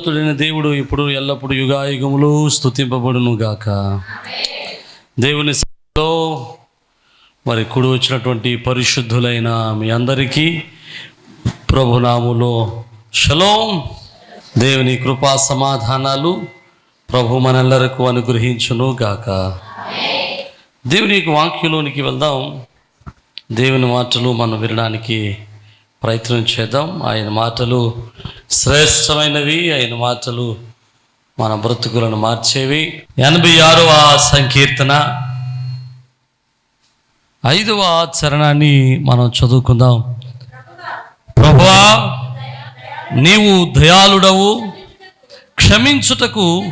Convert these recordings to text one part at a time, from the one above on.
సర్వోన్నతుడైన దేవుడు ఇప్పుడు ఎల్లప్పుడు యుగాయుగములు స్థుతింపబడును గాక దేవుని మరి కుడి వచ్చినటువంటి పరిశుద్ధులైన మీ అందరికీ ప్రభునాములో షలోం దేవుని కృపా సమాధానాలు ప్రభు మనందరకు అనుగ్రహించును గాక దేవుని యొక్క వాక్యంలోనికి వెళ్దాం. దేవుని మాటలు మనం వినడానికి ప్రయత్నం చేద్దాం. ఆయన మాటలు శ్రేష్టమైనవి. ఆయన మాటలు మన బ్రతుకులను మార్చేవి. ఎనభై ఆరవ సంకీర్తన. ఐదవ చరణాన్ని మనం చదువుకుందాం. ప్రభువా నీవు దయాళుడవు. క్షమించుటకు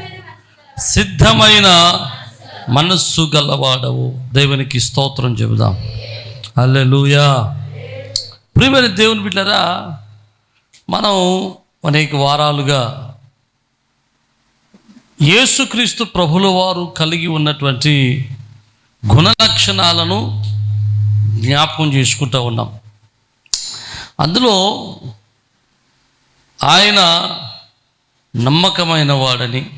సిద్ధమైన మనస్సు గలవాడవు. దేవునికి స్తోత్రం చెబుదాం. అల్లెలుయా ప్రియమైన దేవుని బిడ్డరా మనం అనేక వారాలుగా యేసుక్రీస్తు ప్రభుల వారు కలిగి ఉన్నటువంటి గుణ లక్షణాలను జ్ఞాపకం చేసుకుంటూ ఉన్నాం. అందులో ఆయన నమ్మకమైన వాడని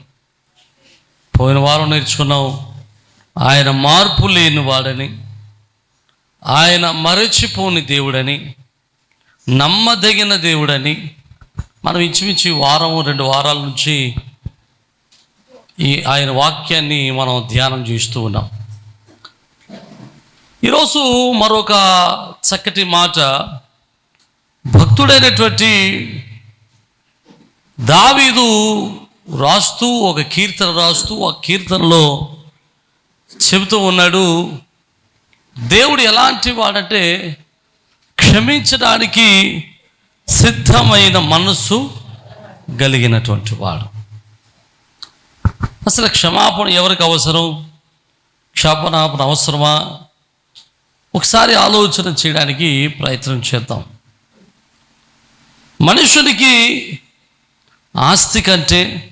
పోయిన వారం నేర్చుకున్నాం ఆయన మార్పు లేని వాడని ఆయన మరచిపోని దేవుడని నమ్మదగిన దేవుడని మనం ఇంచుమించు వారం రెండు వారాల నుంచి ఈ ఆయన వాక్యాన్ని మనం ధ్యానం చేస్తూ ఉన్నాం. ఈరోజు మరొక చక్కటి మాట. భక్తుడైనటువంటి దావీదు రాస్తూ ఒక కీర్తన రాస్తూ ఆ కీర్తనలో చెబుతూ ఉన్నాడు. దేవుడు ఎలాంటి వాడంటే క్షమించడానికి సిద్ధమైన మనస్సు కలిగినటువంటి వాడు. అసలు క్షమాపణ ఎవరికి అవసరం? క్షమాపణ అవసరమా? ఒకసారి ఆలోచన చేయడానికి ప్రయత్నం చేద్దాం. మనుషునికి ఆస్తి కంటే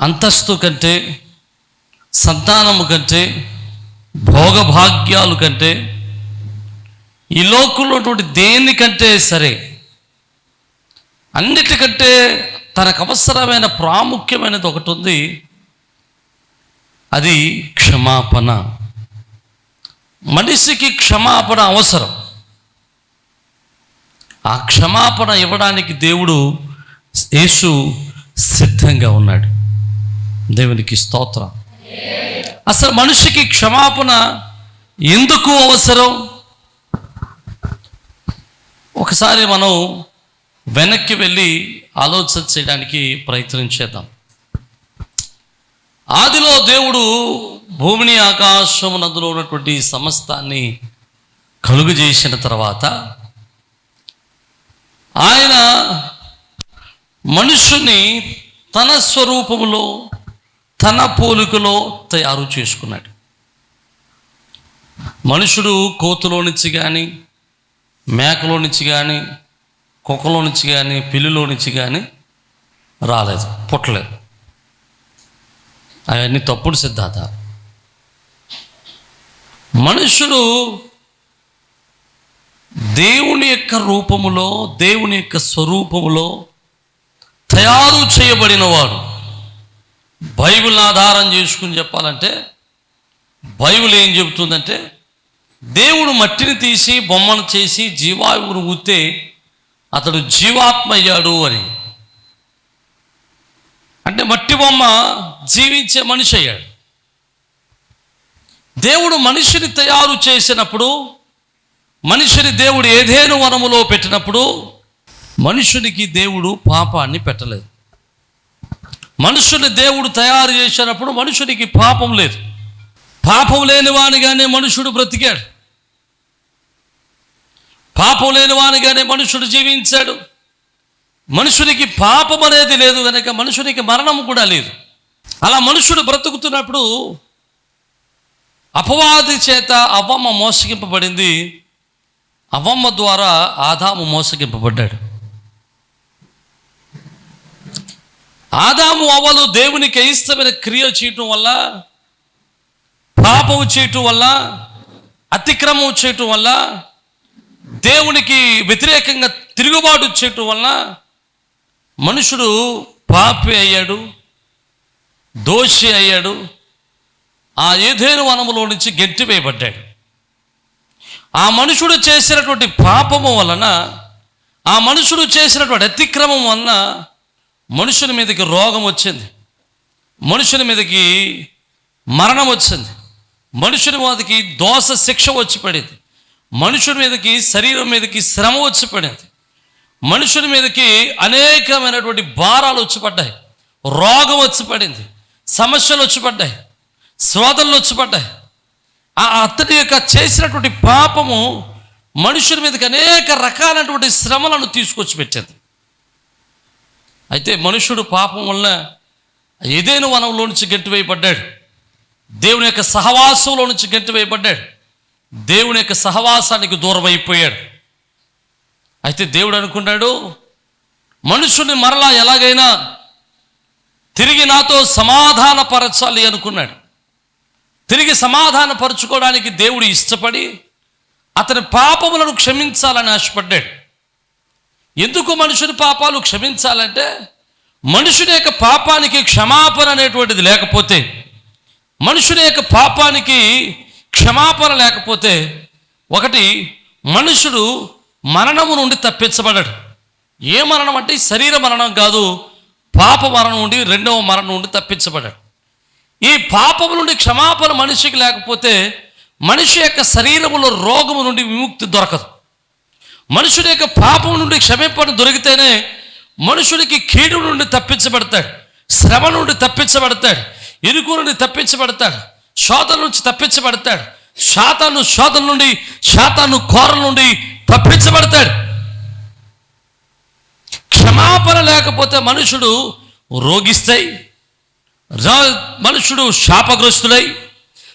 అంతస్తు కంటే సంతానము కంటే భోగభాగ్యాలు కంటే ఈ లోకంలో ఉన్నటువంటి దేనికంటే సరే అన్నిటికంటే తనకు అవసరమైన ప్రాముఖ్యమైనది ఒకటి ఉంది. అది క్షమాపణ. మనిషికి క్షమాపణ అవసరం. ఆ క్షమాపణ ఇవ్వడానికి దేవుడు యేసు సిద్ధంగా ఉన్నాడు. దేవునికి స్తోత్రం. అసలు మనిషికి క్షమాపణ ఎందుకు అవసరం? ఒకసారి మనం వెనక్కి వెళ్ళి ఆలోచన చేయడానికి ప్రయత్నం చేద్దాం. ఆదిలో దేవుడు భూమిని ఆకాశము నదులో ఉన్నటువంటి సమస్తాన్ని కలుగు చేసిన తర్వాత ఆయన మనుషుని తన స్వరూపములో తన పోలికలో తయారు చేసుకున్నాడు. మనుషుడు కోతులో నుంచి కానీ మేకలో నుంచి కానీ కుక్కలో నుంచి కానీ పిల్లిలో నుంచి కానీ రాలేదు పుట్టలేదు. అవన్నీ తప్పుడు సిద్ధాంతాలు. మనుషుడు దేవుని యొక్క రూపములో దేవుని యొక్క స్వరూపములో తయారు చేయబడినవాడు. బైబిల్ ఆధారం చేసుకుని చెప్పాలంటే బైబిల్ ఏం చెబుతుందంటే దేవుడు మట్టిని తీసి బొమ్మను చేసి జీవాయువును ఊతే అతడు జీవాత్మ అయ్యాడు అని. అంటే మట్టి బొమ్మ జీవించే మనిషి అయ్యాడు. దేవుడు మనిషిని తయారు చేసినప్పుడు మనిషిని దేవుడు ఏదేను వనములో పెట్టినప్పుడు మనుషునికి దేవుడు పాపాన్ని పెట్టలేదు. మనుషుని దేవుడు తయారు చేసినప్పుడు మనుషునికి పాపం లేదు. పాపం లేనివానిగానే మనుషుడు బ్రతికాడు. పాపం లేని వానిగానే మనుషుడు జీవించాడు. మనుషునికి పాపం అనేది లేదు కనుక మనుషునికి మరణం కూడా లేదు. అలా మనుషుడు బ్రతుకుతున్నప్పుడు అపవాది చేత అవ్వమ్మ మోసగింపబడింది. అవ్వమ్మ ద్వారా ఆదాము మోసగింపబడ్డాడు. ఆదాము అవ్వలు దేవునికి అయిష్టమైన క్రియ చేయటం వల్ల పాపము చేయటం వల్ల అతిక్రమం చేయటం వల్ల దేవునికి వ్యతిరేకంగా తిరుగుబాటు చేయటం వలన మనుషుడు పాపి అయ్యాడు దోషి అయ్యాడు ఆ ఏదేను వనములో నుంచి గెంటివేయబడ్డాడు ఆ మనుషుడు చేసినటువంటి పాపము వలన ఆ మనుషుడు చేసినటువంటి అతిక్రమం వలన మనుషుని మీదకి రోగం వచ్చింది మనుషుని మీదకి మరణం వచ్చింది మనుషుని మీదకి దోష శిక్ష వచ్చి పడింది. మనుషుడి మీదకి శరీరం మీదకి శ్రమ వచ్చి పడింది మనుషుడి మీదకి అనేకమైనటువంటి భారాలు వచ్చి పడ్డాయి రోగం వచ్చి పడింది సమస్యలు వచ్చి పడ్డాయి శోధనలు వచ్చి పడ్డాయి ఆ అతని యొక్క చేసినటువంటి పాపము మనుషుల మీదకి అనేక రకాలైనటువంటి శ్రమలను తీసుకొచ్చి పెట్టింది అయితే మనుషుడు పాపం వలన ఏదైనా వనంలో నుంచి గెంటివేయబడ్డాడు. దేవుని యొక్క సహవాసంలో నుంచి గెంటివేయబడ్డాడు. దేవుని యొక్క సహవాసానికి దూరం అయిపోయాడు. అయితే దేవుడు అనుకున్నాడు మనుషుని మరలా ఎలాగైనా తిరిగి నాతో సమాధానపరచాలి అనుకున్నాడు. తిరిగి సమాధానపరచుకోవడానికి దేవుడు ఇష్టపడి అతని పాపములను క్షమించాలని ఆశపడ్డాడు. ఎందుకు మనుషుని పాపాలు క్షమించాలంటే మనుషుని యొక్క పాపానికి క్షమాపణ అనేటువంటిది లేకపోతే మనుషుని యొక్క పాపానికి క్షమాపణ లేకపోతే ఒకటి మనుషుడు మరణము నుండి తప్పించబడడు ఏ మరణం అంటే శరీర మరణం కాదు పాప మరణం నుండి రెండవ మరణం నుండి తప్పించబడాడు ఈ పాపము నుండి క్షమాపణ మనిషికి లేకపోతే మనిషి యొక్క శరీరములో రోగము నుండి విముక్తి దొరకదు. మనుషుడి యొక్క పాపం నుండి క్షమింపడం దొరికితేనే మనుషుడికి కీడు నుండి తప్పించబడతాడు శ్రమ నుండి తప్పించబడతాడు ఇరుకు నుండి తప్పించబడతాడు. శోధన నుంచి తప్పించబడతాడు. శాతాను శోధన నుండి శాతాను కోరల నుండి తప్పించబడతాడు. క్షమాపణ లేకపోతే మనుషుడు రోగిస్తాయి రా- మనుషుడు శాపగ్రస్తుడై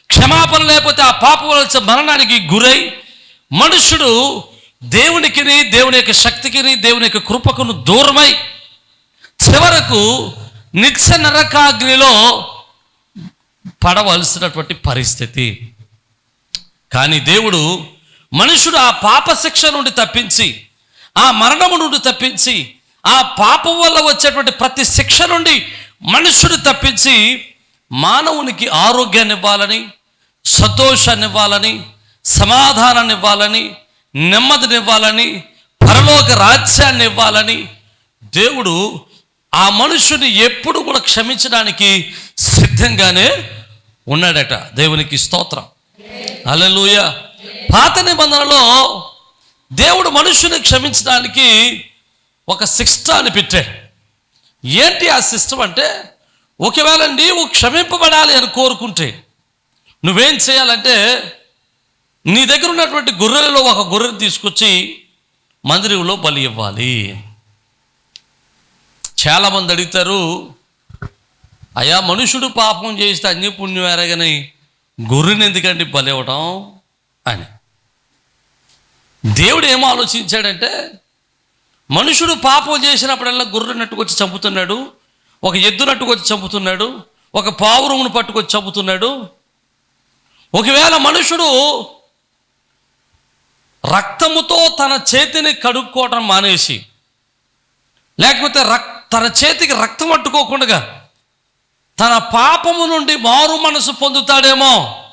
క్షమాపణ లేకపోతే ఆ పాపం వలన మరణానికి గురై మనుషుడు దేవునికిని దేవుని యొక్క శక్తికిని దేవుని యొక్క కృపకును దూరమై చివరకు నిత్య నరకాగ్నిలో పడవలసినటువంటి పరిస్థితి. కానీ దేవుడు మనుషుడు ఆ పాప శిక్ష నుండి తప్పించి ఆ మరణము నుండి తప్పించి ఆ పాపం వల్ల వచ్చేటువంటి ప్రతి శిక్ష నుండి మనుషుడు తప్పించి మానవునికి ఆరోగ్యాన్ని ఇవ్వాలని సంతోషాన్ని ఇవ్వాలని సమాధానాన్ని ఇవ్వాలని నెమ్మదినివ్వాలని పరలోక రాజ్యాన్ని ఇవ్వాలని దేవుడు ఆ మనుషుని ఎప్పుడు కూడా క్షమించడానికి సిద్ధంగానే ఉన్నాడట. దేవునికి స్తోత్రం. అలలుయ పాత నిబంధనలో దేవుడు మనుషుని క్షమించడానికి ఒక సిస్టాన్ని పెట్టాడు. ఏంటి ఆ సిస్టమ్ అంటే ఒకవేళ నీవు క్షమింపబడాలి అని కోరుకుంటే నువ్వేం చేయాలంటే నీ దగ్గర ఉన్నటువంటి గొర్రెలలో ఒక గొర్రెను తీసుకొచ్చి మందిరంలో బలి ఇవ్వాలి. చాలామంది అడుగుతారు అయా మనుషుడు పాపం చేస్తే అన్ని పుణ్యం ఎరగని గొర్రెని ఎందుకండి బలివ్వటం అని. దేవుడు ఏం ఆలోచించాడంటే మనుషుడు పాపం చేసినప్పుడల్లా గొర్రె నట్టుకొచ్చి చంపుతున్నాడు ఒక ఎద్దు నట్టుకొచ్చి చంపుతున్నాడు ఒక పావురమును పట్టుకొచ్చి చంపుతున్నాడు. ఒకవేళ మనుషుడు రక్తముతో తన చేతిని కడుక్కోవటం మానేసి లేకపోతే రక్ తన చేతికి రక్తం అట్టుకోకుండా తన పాపము నుండి మారు మనసు పొందుతాడేమో.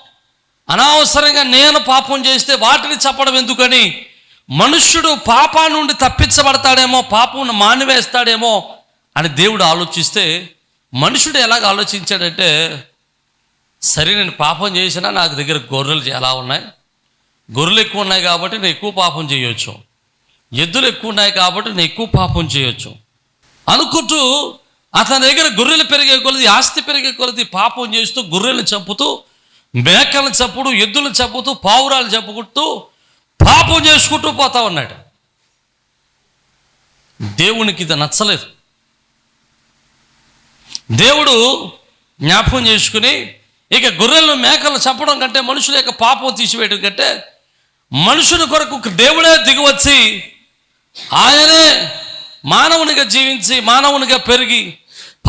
అనవసరంగా నేను పాపం చేస్తే వాటిని చెప్పడం ఎందుకని? మనుష్యుడు పాపా నుండి తప్పించబడతాడేమో పాపం మానివేస్తాడేమో అని దేవుడు ఆలోచిస్తే మనుషుడు ఎలాగ ఆలోచించాడంటే సరే నేను పాపం చేసినా నాకు దగ్గర గొర్రెలు ఎలా ఉన్నాయి? గొర్రెలు ఎక్కువ ఉన్నాయి కాబట్టి నేను ఎక్కువ పాపం చేయొచ్చు. ఎద్దులు ఎక్కువ ఉన్నాయి కాబట్టి నేను ఎక్కువ పాపం చేయొచ్చు. అనుకుంటూ అతని దగ్గర గొర్రెలు పెరిగే కొలది ఆస్తి పెరిగే కొలది పాపం చేస్తూ గొర్రెలు చంపుతూ మేకలను చంపుడు ఎద్దులను చంపుతూ పావురాలు చంపుకుంటూ పాపం చేసుకుంటూ పోతా ఉన్నాడు. దేవునికి ఇది నచ్చలేదు. దేవుడు జ్ఞాపకం చేసుకుని ఇక గొర్రెలను మేకలను చంపడం కంటే మనుషుల యొక్క పాపం తీసివేయడం కంటే మనుషుని కొరకు దేవుడే దిగివచ్చి ఆయనే మానవునిగా జీవించి మానవునిగా పెరిగి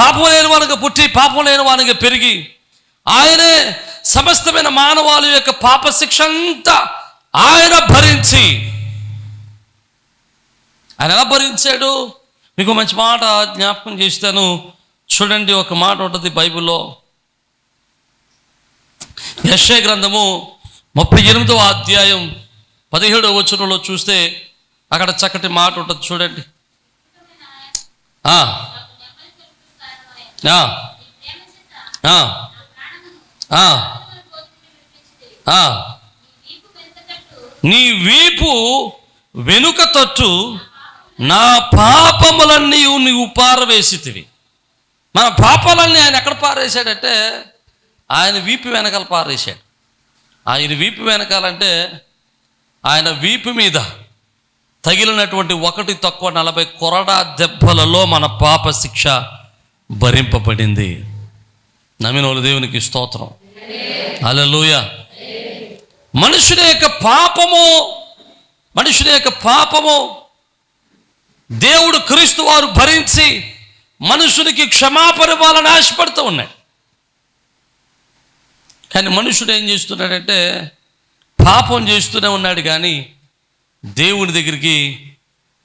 పాపం లేని వానిగా పుట్టి పాపం లేని వానిగా పెరిగి ఆయనే సమస్తమైన మానవాళి యొక్క పాప శిక్ష అంతా ఆయన భరించి ఆయన ఎలా భరించాడు? మీకు మంచి మాట జ్ఞాపకం చేస్తాను. చూడండి ఒక మాట ఉంటుంది బైబిల్లో. యశ్య గ్రంథము ముప్పై ఎనిమిదవ అధ్యాయం పదిహేడవ వచనంలో చూస్తే అక్కడ చక్కటి మాట ఉంటుంది చూడండి. నీ వీపు వెనుక తట్టు నా పాపములన్నీ నీవు పారవేసితివి. మన పాపాలన్నీ ఆయన ఎక్కడ పారేశాడంటే ఆయన వీపు వెనకాల పారేశాడు. ఆయన వీపు వెనకాలంటే ఆయన వీపు మీద తగిలినటువంటి ఒకటి తక్కువ నలభై కొరడా దెబ్బలలో మన పాప శిక్ష భరింపబడింది. నమినోలు దేవునికి స్తోత్రం. అలలోయ మనుషుని యొక్క పాపము మనుషుని యొక్క పాపము దేవుడు క్రీస్తు వారు భరించి మనుషునికి క్షమాపణ ఆశపడుతూ ఉన్నాడు కానీ మనుషుడు ఏం చేస్తున్నాడంటే పాపం చేస్తూనే ఉన్నాడు కానీ దేవుని దగ్గరికి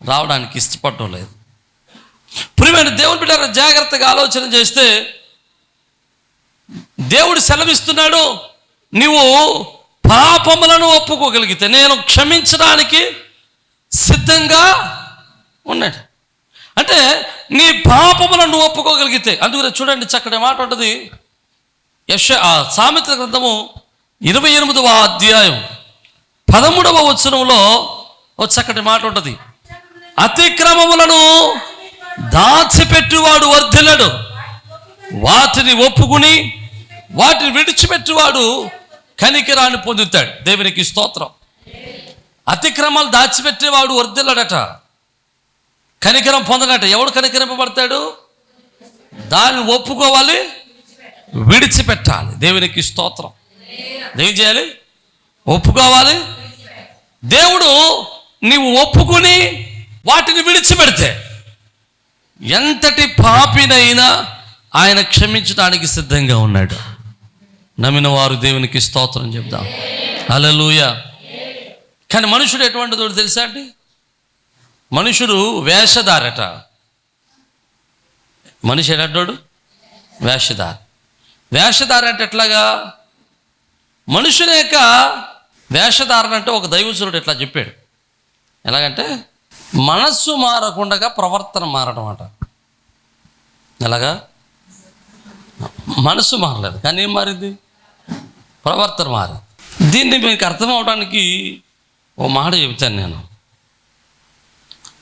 రావడానికి ఇష్టపడటం లేదు. ప్రియమైన దేవుని బిడ్డ జాగ్రత్తగా ఆలోచన చేస్తే దేవుడు సెలవిస్తున్నాడు నీవు పాపములను ఒప్పుకోగలిగితే నేను క్షమించడానికి సిద్ధంగా ఉన్నాడు. అంటే నీ పాపములను నువ్వు ఒప్పుకోగలిగితే అందుకనే చూడండి చక్కటి మాట ఉంటుంది. యశ ఆ సామెత గ్రంథము ఇరవై ఎనిమిదవ అధ్యాయం పదమూడవ వచనంలో ఓ చక్కటి మాట ఉంటుంది. అతిక్రమములను దాచిపెట్టువాడు వర్ధిల్లడు. వాటిని ఒప్పుకుని వాటిని విడిచిపెట్టువాడు కనికిరాన్ని పొందుతాడు. దేవునికి స్తోత్రం. అతిక్రమాలు దాచిపెట్టేవాడు వర్ధిల్లడట. కనికరం పొందడట ఎవడు కనికరింపబడతాడు? దాన్ని ఒప్పుకోవాలి విడిచిపెట్టాలి. దేవునికి స్తోత్రం. ఏం చేయాలి? ఒప్పుకోవాలి. దేవుడు నీవు ఒప్పుకుని వాటిని విడిచిపెడితే ఎంతటి పాపినైనా ఆయన క్షమించడానికి సిద్ధంగా ఉన్నాడు. నమ్మిన వారు దేవునికి స్తోత్రం చెప్దాం. అలలుయ కానీ మనుషుడు ఎటువంటిదో తెలుసా అండి? మనుషుడు వేషధారట. మనిషి ఎలాంటోడు? వేషధార. వేషధార అంటే ఎట్లాగా? మనుషుల యొక్క వేషధారణ అంటే ఒక దైవసురుడు ఎట్లా చెప్పాడు? ఎలాగంటే మనస్సు మారకుండా ప్రవర్తన మారడం అట. ఎలాగా? మనసు మారలేదు. కానీ ఏం మారింది? ప్రవర్తన మారింది. దీన్ని మీకు అర్థం అవడానికి ఓ మాట చెబుతాను నేను.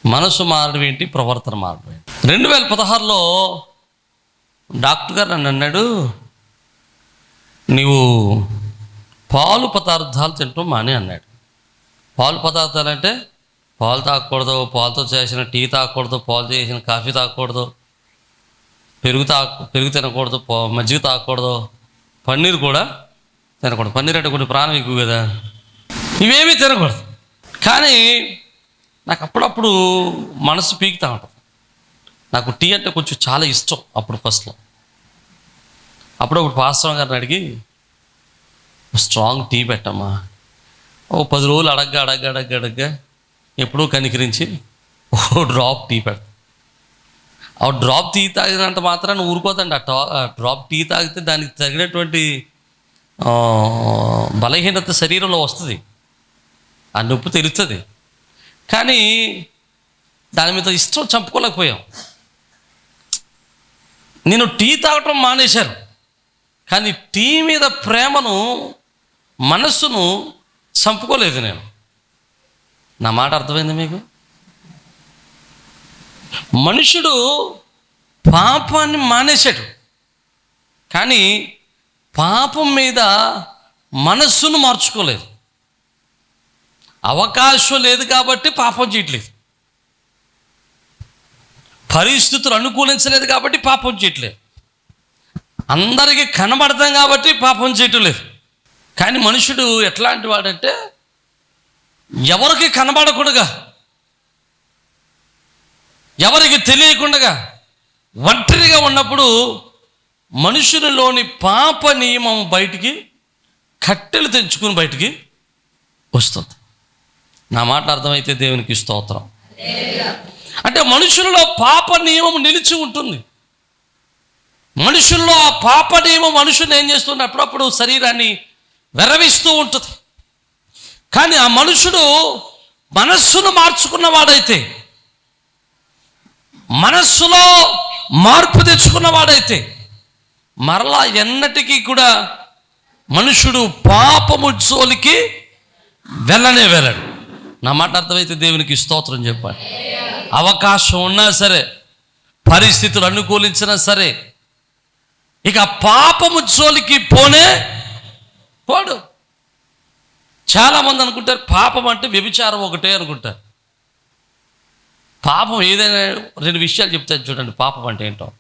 మనసు మారడం ఏంటి? ప్రవర్తన మారడం ఏంటి? రెండు వేల పదహారులో డాక్టర్ గారు నన్ను అన్నాడు నీవు పాలు పదార్థాలు తినటం మానే అన్నాడు. పాలు పదార్థాలు అంటే పాలు తాగకూడదు పాలతో చేసిన టీ తాగకూడదు పాలు చేసిన కాఫీ తాగకూడదు పెరుగు తా పెరుగు తినకూడదు మజ్జిగ తాగకూడదు పన్నీర్ కూడా తినకూడదు. పన్నీర్ అంటే కొన్ని ప్రాణం ఎక్కువ కదా. ఇవేమీ తినకూడదు. కానీ నాకు అప్పుడప్పుడు మనసు పీకుతా ఉంటుంది. నాకు టీ అంటే కొంచెం చాలా ఇష్టం అప్పుడు ఫస్ట్లో. అప్పుడప్పుడు పాస్టర్ గారిని అడిగి స్ట్రాంగ్ టీ పెట్టమ్మా. ఓ పది రోజులు అడగ్గా అడగ్గా అడగ్గా అడగ్గా ఎప్పుడూ కనికరించి ఓ డ్రాప్ టీ పెడతా. ఆ డ్రాప్ టీ తాగినంత మాత్రాన్ని ఊరుకోదండి. ఆ టా డ్రాప్ టీ తాగితే దానికి తగినటువంటి బలహీనత శరీరంలో వస్తుంది. ఆ నొప్పి తెలుస్తుంది కానీ దాని మీద ఇష్టం చంపుకోలేకపోయాం. నేను టీ తాగటం మానేశారు. కానీ టీ మీద ప్రేమను మనస్సును చంపుకోలేదు నేను. నా మాట అర్థమైంది మీకు? మనుషుడు పాపాన్ని మానేశాడు. కానీ పాపం మీద మనస్సును మార్చుకోలేదు. అవకాశం లేదు కాబట్టి పాపం చేయట్లేదు. పరిస్థితులు అనుకూలించలేదు కాబట్టి పాపం చేయట్లేదు. అందరికీ కనబడతాం కాబట్టి పాపం చేయటం లేదు కానీ మనుషుడు ఎట్లాంటి వాడంటే ఎవరికి కనబడకూడగా? ఎవరికి తెలియకుండా ఒంటరిగా ఉన్నప్పుడు మనుషులలోని పాప నియమం బయటికి కట్టెలు తెంచుకుని బయటికి వస్తుంది. నా మాట అర్థమైతే దేవునికి స్తోత్రం. అంటే మనుషులలో పాప నియమం నిలిచి ఉంటుంది. మనుషుల్లో ఆ పాప నియమం మనుషుని ఏం చేస్తుంది అప్పుడప్పుడు శరీరాన్ని వెరవిస్తూ ఉంటుంది. కానీ ఆ మనుషుడు మనస్సును మార్చుకున్నవాడైతే మనస్సులో మార్పు తెచ్చుకున్నవాడైతే మరలా ఎన్నటికీ కూడా మనుషుడు పాపము జోలికి వెళ్ళనే వెళ్ళడు. నా మాట అర్థమైతే దేవునికి స్తోత్రం చెప్పాలి అవకాశం ఉన్నా సరే పరిస్థితులు అనుకూలించినా సరే ఇక పాపము జోలికి పోనే పోడు. చాలామంది అనుకుంటారు పాపం అంటే వ్యభిచారం ఒకటే అనుకుంటారు. పాపం ఏదైనా రెండు విషయాలు చెప్తాను చూడండి పాపం అంటే ఏంటో.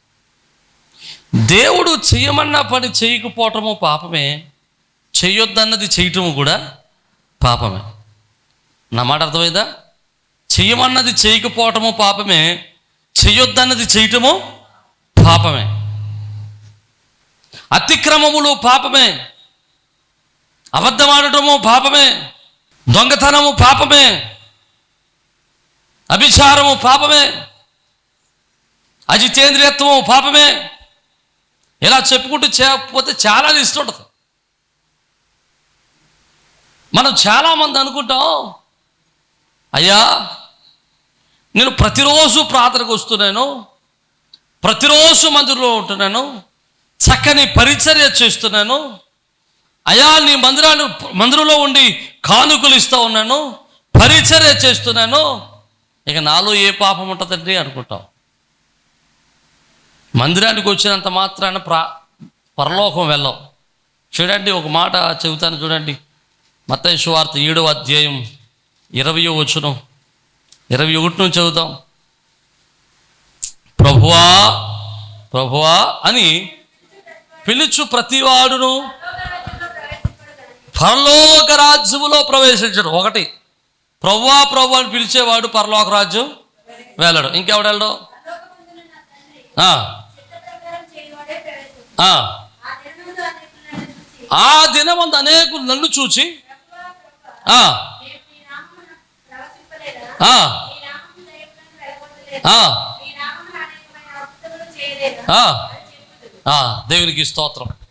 దేవుడు చేయమన్న పని చేయకపోవటము పాపమే చేయొద్దన్నది చేయటము కూడా పాపమే. నా మాట అర్థమైందా? చేయమన్నది చేయకపోవటము పాపమే చెయ్యొద్దన్నది చేయటము పాపమే. అతిక్రమములు పాపమే. అబద్ధమాడటము పాపమే. దొంగతనము పాపమే. అభిచారము పాపమే. అజితేంద్రియత్వము పాపమే. ఇలా చెప్పుకుంటూ చేయకపోతే చాలా లిస్ట్ ఉంటుంది. మనం చాలామంది అనుకుంటాం అయ్యా నేను ప్రతిరోజు ప్రార్థనకు వస్తున్నాను ప్రతిరోజు మందిరంలో ఉంటున్నాను చక్కని పరిచర్య చేస్తున్నాను అయా నీ మందిరాలు మందిరంలో ఉండి కానుకలు ఇస్తూ ఉన్నాను పరిచర్య చేస్తున్నాను. ఇక నాలో ఏ పాపం ఉంటుందండి అనుకుంటాం. మందిరానికి వచ్చినంత మాత్రాన ప్రా పరలోకం వెళ్ళం. చూడండి ఒక మాట చెబుతాను చూడండి. మత్తయి సువార్త ఏడవ అధ్యాయం ఇరవయో వచ్చును ఇరవై ఒకటి నుంచి చదువుతాం. ప్రభువా ప్రభువా అని పిలుచు ప్రతివాడును పరలోక రాజ్యములో ప్రవేశించడు. ఒకటి ప్రవ్వా ప్రవ్వ అని పిలిచేవాడు పరలోక రాజ్యం వెళ్ళడు. ఇంకెవడు వెళ్ళడు ఆ, ఆ. దినమందు అనేకులు నన్ను చూచి దేవునికి స్తోత్రం.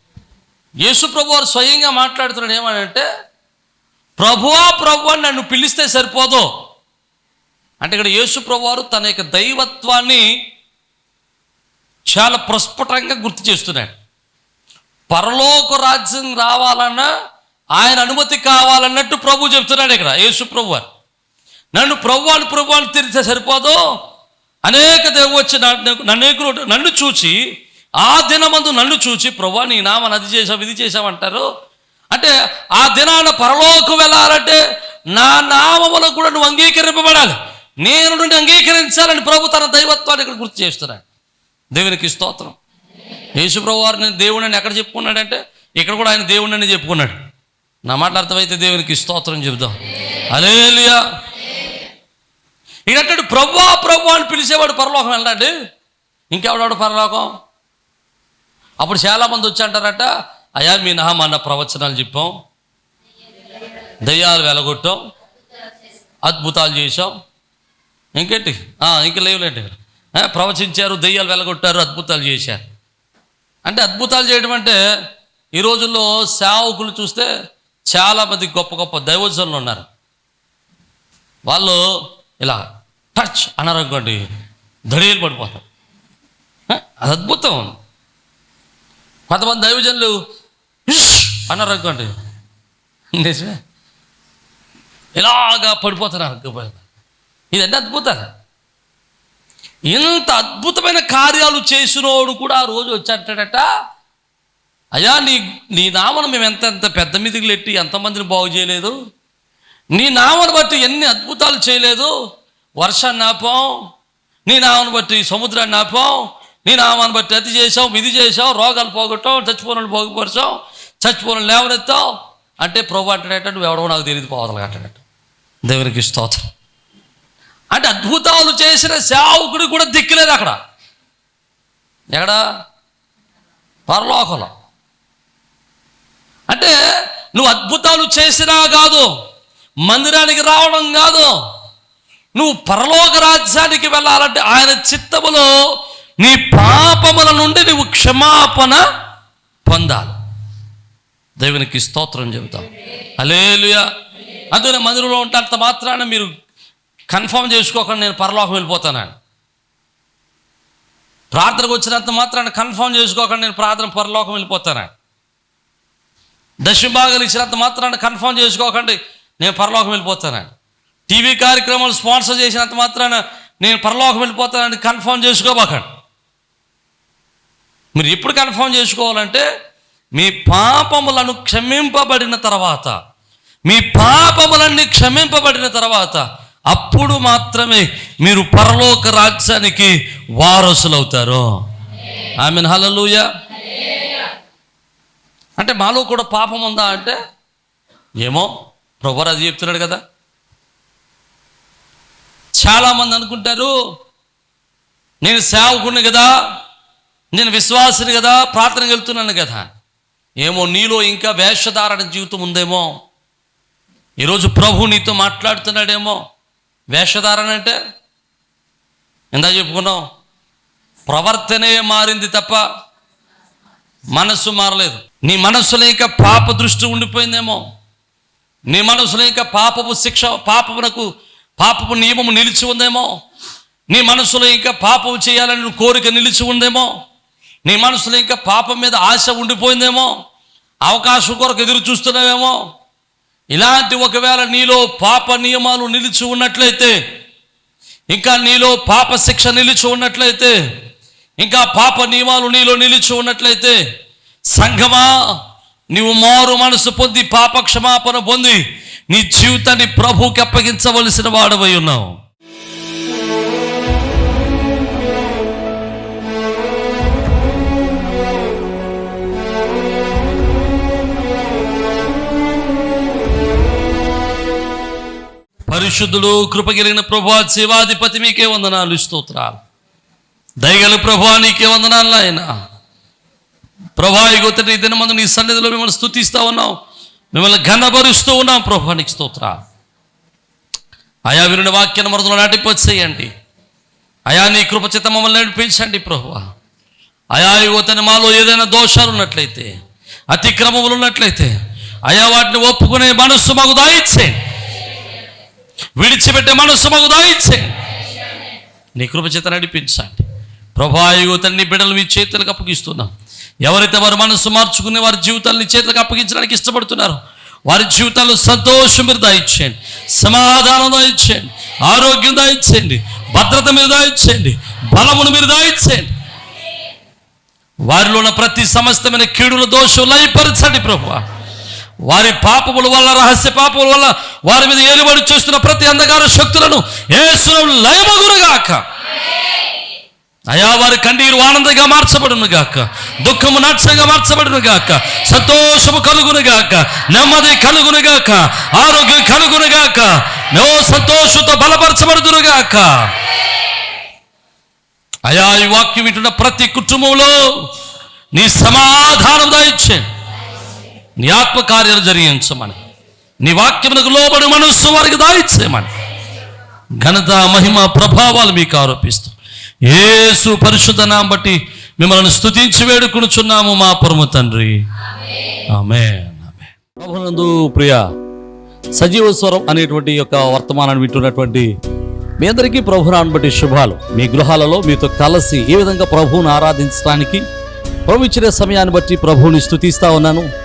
యేసుప్రభు వారు స్వయంగా మాట్లాడుతున్నాడు ఏమనంటే ప్రభువా ప్రభు అని నన్ను పిలిస్తే సరిపోదు. అంటే ఇక్కడ యేసుప్రభు వారు తన యొక్క దైవత్వాన్ని చాలా ప్రస్ఫుటంగా గుర్తు చేస్తున్నాడు పరలోక రాజ్యం రావాలన్నా ఆయన అనుమతి కావాలన్నట్టు ప్రభు చెప్తున్నాడు ఇక్కడ యేసు ప్రభు వారు. నన్ను ప్రభు అని ప్రభు అని తిరిగితే సరిపోదు. అనేక దేవుడు వచ్చి నన్ను- నన్ను చూచి ఆ దినమందు నన్ను చూచి ప్రభు నీ నామని అది చేసావు ఇది చేసావంటారు అంటే ఆ దినాన పరలోకం వెళ్ళాలంటే నా నామములకు కూడా నువ్వు అంగీకరింపబడాలి. నేను నుండి అంగీకరించాలని ప్రభు తన దైవత్వాన్ని ఇక్కడ గుర్తు చేస్తున్నాడు. దేవునికి స్తోత్రం. యేసుప్రభు వారు నేను దేవుడిని ఎక్కడ చెప్పుకున్నాడంటే ఇక్కడ కూడా ఆయన దేవుడిని చెప్పుకున్నాడు. నా మాటలు అర్థమైతే దేవునికి స్తోత్రం చెబుదాం. అలేలియా ఇదంటాడు ప్రభు ప్రభు అని పిలిచేవాడు పరలోకం వెళ్ళండి. ఇంకెవడాడు పరలోకం? అప్పుడు చాలామంది వచ్చి అంటారట అయా మీ నామన్న ప్రవచనాలు చెప్పాం. దయ్యాలు వెలగొట్టాం. అద్భుతాలు చేసాం ఇంకేంటి? ఇంక లేవులేండి. ప్రవచించారు దయ్యాలు వెలగొట్టారు అద్భుతాలు చేశారు. అంటే అద్భుతాలు చేయడం అంటే ఈ రోజుల్లో సేవకులు చూస్తే చాలామంది గొప్ప గొప్ప దైవజనులు ఉన్నారు. వాళ్ళు ఇలా టచ్ అన్నారు అనుకోండి దడియలు పడిపోతారు అది అద్భుతం. కొంతమంది దైవజనులు అన్నారు అనుకోండి. నిజమే ఇలాగా పడిపోతున్నారు ఇది ఎంత అద్భుతం ఇంత అద్భుతమైన కార్యాలు చేసినోడు కూడా ఆ రోజు వచ్చాడట అయ్యా నీ నీ నామను మేము ఎంత ఎంత పెద్ద మీదకి పెట్టి ఎంతమందిని బాగు చేయలేదు? నీ నామను బట్టి ఎన్ని అద్భుతాలు చేయలేదు? వర్షాన్ని ఆపాం నీ నామను బట్టి సముద్రాన్ని ఆపాం నీ నామాన్ని బట్టి అది చేసావు ఇది చేసావు రోగాలు పోగొట్టావు చచ్చిపోయిన పోగుపరిచావు చచ్చిపోయిన లేవనెత్తావు. అంటే ప్రభు అంటాడట నువ్వు ఎవడో నాకు తెలియదు పోవదలు కట్టాడట దేవునికి స్తోత్రం. అంటే అద్భుతాలు చేసిన సేవకుడు కూడా దిక్కులేదు అక్కడ. ఎక్కడ? పరలోకంలో. అంటే నువ్వు అద్భుతాలు చేసినా కాదు మందిరానికి రావడం కాదు నువ్వు పరలోక రాజ్యానికి వెళ్ళాలంటే ఆయన చిత్తములో నీ పాపముల నుండి నువ్వు క్షమాపణ పొందాలి. దేవునికి స్తోత్రం చెబుతాం. అలేలుయా అందుకని మందిరంలో ఉంటంత మాత్రాన మీరు కన్ఫర్మ్ చేసుకోకుండా నేను పరలోకం వెళ్ళిపోతానని. ప్రార్థనకు వచ్చినంత మాత్రాన కన్ఫర్మ్ చేసుకోకుండా నేను ప్రార్థన పరలోకం వెళ్ళిపోతానని. దశభాగాలు ఇచ్చినంత మాత్రాన కన్ఫర్మ్ చేసుకోకండి నేను పరలోకం వెళ్ళిపోతానని. టీవీ కార్యక్రమాలు స్పాన్సర్ చేసినంత మాత్రాన నేను పరలోకం వెళ్ళిపోతానని కన్ఫర్మ్ చేసుకోబోకండి. మీరు ఎప్పుడు కన్ఫర్మ్ చేసుకోవాలంటే మీ పాపములను క్షమింపబడిన తర్వాత మీ పాపములన్నీ క్షమింపబడిన తర్వాత అప్పుడు మాత్రమే మీరు పరలోక రాజ్యానికి వారసులవుతారు. ఆమె హలలుయ అంటే మాలో కూడా పాపం ఉందా అంటే ఏమో ప్రభువారు అది చెప్తున్నాడు కదా. చాలామంది అనుకుంటారు నేను సేవకుడిని కదా నేను విశ్వాసిని కదా ప్రార్థనకి వెళ్తున్నాను కదా. ఏమో నీలో ఇంకా వేషధారణ జీవితం ఉందేమో? ఈరోజు ప్రభు నీతో మాట్లాడుతున్నాడేమో? వేషధారణ అంటే? ఇందా చెప్పుకున్నాం ప్రవర్తనే మారింది తప్ప మనస్సు మారలేదు. నీ మనస్సులో ఇంకా పాప దృష్టి ఉండిపోయిందేమో? నీ మనసులో ఇంకా పాపపు శిక్ష పాపమునకు పాపపు నియమము నిలిచి ఉందేమో? నీ మనసులో ఇంకా పాపం చేయాలని కోరిక నిలిచి ఉందేమో? నీ మనసులో ఇంకా పాపం మీద ఆశ ఉండిపోయిందేమో? అవకాశం కొరకు ఎదురు చూస్తున్నావేమో? ఇలాంటి ఒకవేళ నీలో పాప నియమాలు నిలిచి ఉన్నట్లయితే ఇంకా నీలో పాప శిక్ష నిలిచి ఉన్నట్లయితే ఇంకా పాప నియమాలు నీలో నిలిచి ఉన్నట్లయితే సంఘమా నీవు మారు మనసు పొంది పాప క్షమాపణ పొంది నీ జీవితాన్ని ప్రభుకి అప్పగించవలసిన వాడవై ఉన్నావు. పరిశుద్ధుడు కృపగలిగిన ప్రభా శివాధిపతి మీకే వందనాలు స్తోత్రాలు. దయగల ప్రభా నీకే వందనాలు ఆయన ప్రభా ఇగోతటి ఈ దినమందు నీ సన్నిధిలో మిమ్మల్ని స్థుతిస్తూ ఉన్నాం. మిమ్మల్ని ఘనపరుస్తూ ఉన్నాం ప్రభా నీకు స్తోత్రాలు. ఆయా విరుని వాక్యాన్ని మరదలు నాటిపోసేయండి అయా నీ కృపచిత మమ్మల్ని నడిపించండి ప్రభు. అయా యువతని మాలో ఏదైనా దోషాలు ఉన్నట్లయితే అతిక్రమములు ఉన్నట్లయితే అయా వాటిని ఒప్పుకునే మనస్సు మాకు దాయిచ్చేయండి. విడిచిపెట్టే మనసు మాకు దాయిచ్చేయండి నీ కృపచేత నడిపించండి. ప్రభా తన్ని బిడ్డలు మీ చేతులకు అప్పగిస్తున్నాం. ఎవరైతే వారి మనసు మార్చుకుని వారి జీవితాన్ని చేతులకు అప్పగించడానికి ఇష్టపడుతున్నారు వారి జీవితాల్లో సంతోషం మీరు దాయిచ్చేయండి సమాధానం దాయిచ్చేయండి ఆరోగ్యం దాయిచ్చేయండి భద్రత మీరు దాయిచ్చేయండి బలమును మీరు దాయిచ్చేయండి వారిలో ఉన్న ప్రతి సమస్తమైన కీడుల దోషం లయపరచండి ప్రభు. వారి పాపముల వల్ల రహస్య పాపముల వల్ల వారి మీద ఏలుబడి చూస్తున్న ప్రతి అంధకార శక్తులను ఏసునం లయమగునుగాక. అయా వారి కన్నీరు ఆనందంగా మార్చబడును గాక దుఃఖము నాట్యంగా మార్చబడును గాక సంతోషము కలుగును గాక నెమ్మది కలుగును గాక ఆరోగ్యం కలుగును గాక నో సంతోషంతో బలపరచబడుదురు గాక అయా ఈ వాక్యం వింటున్న ప్రతి కుటుంబంలో నీ సమాధానం దాయిచ్చండి నీ ఆత్మకార్యాలు జరిగించమని. నీ వాక్యమునకు లోబడి మనస్సు వారికి దాయిచ్చేయమని. ఘనత మహిమ ప్రభావాలు మీకు ఆరోపిస్తూ. ఏసు పరిశుద్ధనాం బట్టి మిమ్మల్ని స్థుతించి వేడుకునుచున్నాము మా పరమ తండ్రి. ఆమె ప్రభునందు ప్రియ సజీవ స్వరం అనేటువంటి యొక్క వర్తమానాన్ని వింటున్నటువంటి మీ అందరికీ ప్రభునాన్ని బట్టి శుభాలు. మీ గృహాలలో మీతో కలిసి ఏ విధంగా ప్రభువును ఆరాధించడానికి ప్రభు ఇచ్చిన సమయాన్ని బట్టి ప్రభువుని స్థుతిస్తా ఉన్నాను.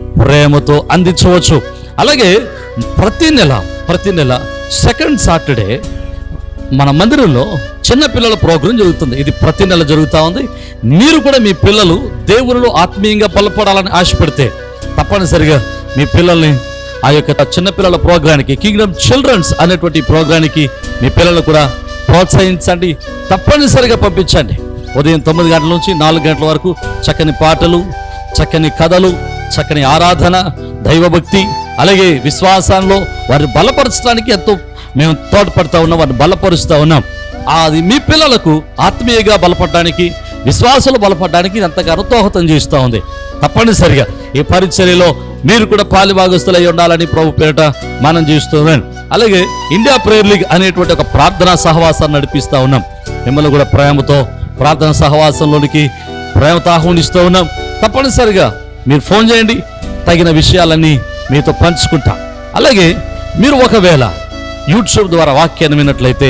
ప్రేమతో అందించవచ్చు. అలాగే ప్రతి నెల ప్రతి నెల సెకండ్ సాటర్డే మన మందిరంలో చిన్న పిల్లల ప్రోగ్రాం జరుగుతుంది. ఇది ప్రతి నెల జరుగుతూ ఉంది. మీరు కూడా మీ పిల్లలు దేవునిలో ఆత్మీయంగా బలపడాలని ఆశపడితే తప్పనిసరిగా మీ పిల్లల్ని ఆ యొక్క చిన్న పిల్లల ప్రోగ్రానికి కింగ్డమ్ చిల్డ్రన్స్ అనేటువంటి ప్రోగ్రానికి మీ పిల్లలు కూడా ప్రోత్సహించండి. తప్పనిసరిగా పంపించండి. ఉదయం తొమ్మిది గంటల నుంచి నాలుగు గంటల వరకు చక్కని పాటలు చక్కని కథలు చక్కని ఆరాధన దైవభక్తి అలాగే విశ్వాసంలో వారిని బలపరచడానికి ఎంతో మేము తోడ్పడతా ఉన్నాం వారిని బలపరుస్తూ ఉన్నాం. అది మీ పిల్లలకు ఆత్మీయంగా బలపడడానికి విశ్వాసాలు బలపడడానికి ఎంతగానో దోహదం చేస్తూ ఉంది. తప్పనిసరిగా ఈ పరిచర్యలో మీరు కూడా పాలిభాగస్తులై ఉండాలని ప్రభు పేరిట మనం చేస్తున్నాను అలాగే ఇండియా ప్రేయర్ లీగ్ అనేటువంటి ఒక ప్రార్థనా సహవాసాన్ని నడిపిస్తూ ఉన్నాం. మిమ్మల్ని కూడా ప్రేమతో ప్రార్థన సహవాసంలోనికి ప్రేమతో ఆహ్వానిస్తూ ఉన్నాం. తప్పనిసరిగా మీరు ఫోన్ చేయండి తగిన విషయాలన్నీ మీతో పంచుకుంటా. అలాగే మీరు ఒకవేళ యూట్యూబ్ ద్వారా వాక్యాన్ని విన్నట్లయితే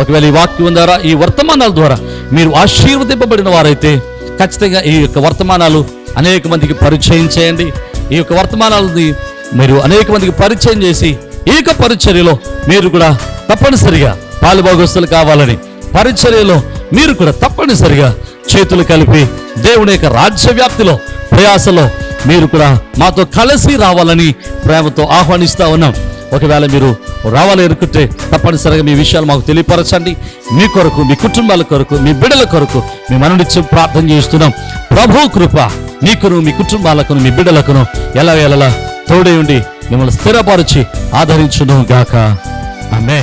ఒకవేళ ఈ వాక్యం ద్వారా ఈ వర్తమానాల ద్వారా మీరు ఆశీర్వదింపబడిన వారైతే ఖచ్చితంగా ఈ యొక్క వర్తమానాలు అనేక మందికి పరిచయం చేయండి. ఈ యొక్క వర్తమానాలని మీరు అనేక మందికి పరిచయం చేసి ఈ యొక్క పరిచర్యలో మీరు కూడా తప్పనిసరిగా పాలుభాగస్తులు కావాలని పరిచర్యలో మీరు కూడా తప్పనిసరిగా చేతులు కలిపి దేవుని యొక్క రాజ్య వ్యాప్తిలో ప్రయాసలో మీరు కూడా మాతో కలిసి రావాలని ప్రేమతో ఆహ్వానిస్తూ ఉన్నాం. ఒకవేళ మీరు రావాలి అనుకుంటే తప్పనిసరిగా మీ విషయాలు మాకు తెలియపరచండి. మీ కొరకు మీ కుటుంబాల కొరకు మీ బిడ్డల కొరకు మీ మననిత్యం ప్రార్థన చేస్తున్నాం ప్రభు కృప మీకును మీ కుటుంబాలకును మీ బిడ్డలకును ఎలా ఎలా తోడే ఉండి మిమ్మల్ని స్థిరపరిచి ఆదరించును గాక. ఆమె